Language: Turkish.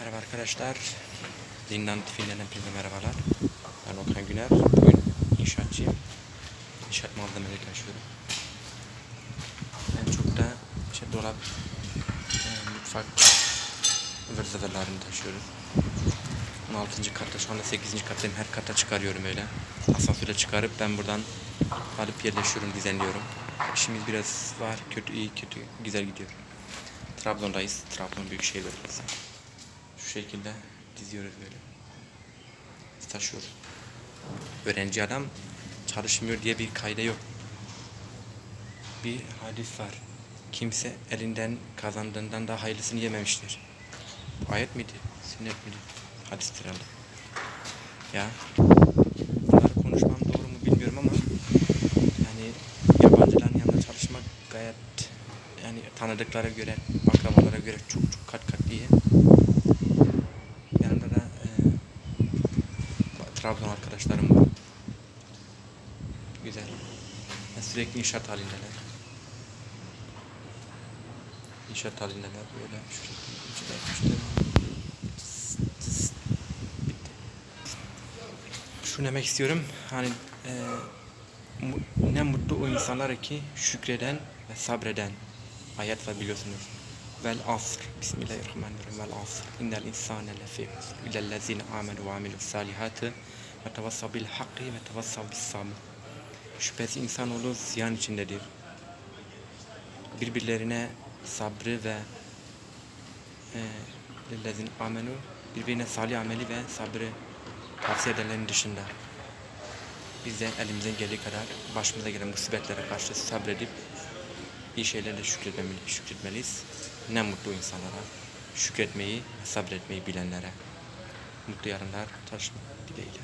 Merhaba arkadaşlar. Zindan Tifinden hepinize merhabalar. Ben Okan Güner. Bugün inşaatçıyım. İnşaat malzemeleri taşıyorum. En çok da işte dolap, e, mutfak ıvır taşıyoruz. 16. katta şu anda 8. kattayım. Her kata çıkarıyorum öyle. Asansöre çıkarıp ben buradan alıp yerleşiyorum, düzenliyorum. İşimiz biraz var, kötü, iyi, kötü, güzel gidiyor. Trabzon'dayız. Trabzon Büyükşehir Belediyesi. Şu şekilde diziyoruz böyle. Taşıyoruz. Öğrenci adam çalışmıyor diye bir kayda yok. Bir hadis var. Kimse elinden kazandığından daha hayırlısını yememiştir. Bu ayet miydi? Sünnet miydi? Hadistir herhalde. Ya bunları konuşmam doğru mu bilmiyorum ama yani yabancıların yanında çalışmak gayet yani tanıdıklara göre, akrabalara göre çok çok kat kat iyi. Yanında da e, Trabzon arkadaşlarım var. Güzel. Yani sürekli inşaat halindeler. İnşaat halindeler böyle şu şekilde. içine yapmışlar. Tıs, tıs. Bitti. Şunu demek istiyorum. Hani e, ne mutlu o insanlar ki şükreden ve sabreden. Var biliyorsunuz. Vel asr. Bismillahirrahmanirrahim. Vel asr. İnnel insane lefî husr. İllellezine amenu ve amilus salihati ve tevassav bil hakkı ve tevassav bis sabr. Şüphesiz insanoğlu ziyan içindedir. Birbirlerine sabrı ve e, lillezine amenu birbirine salih ameli ve sabrı tavsiye edenlerin dışında biz de elimizden geldiği kadar başımıza gelen musibetlere karşı sabredip iyi şeylerle şükretmeliyiz. Ne mutlu insanlara, şükretmeyi, sabretmeyi bilenlere. Mutlu yarınlar taşımak dileğiyle.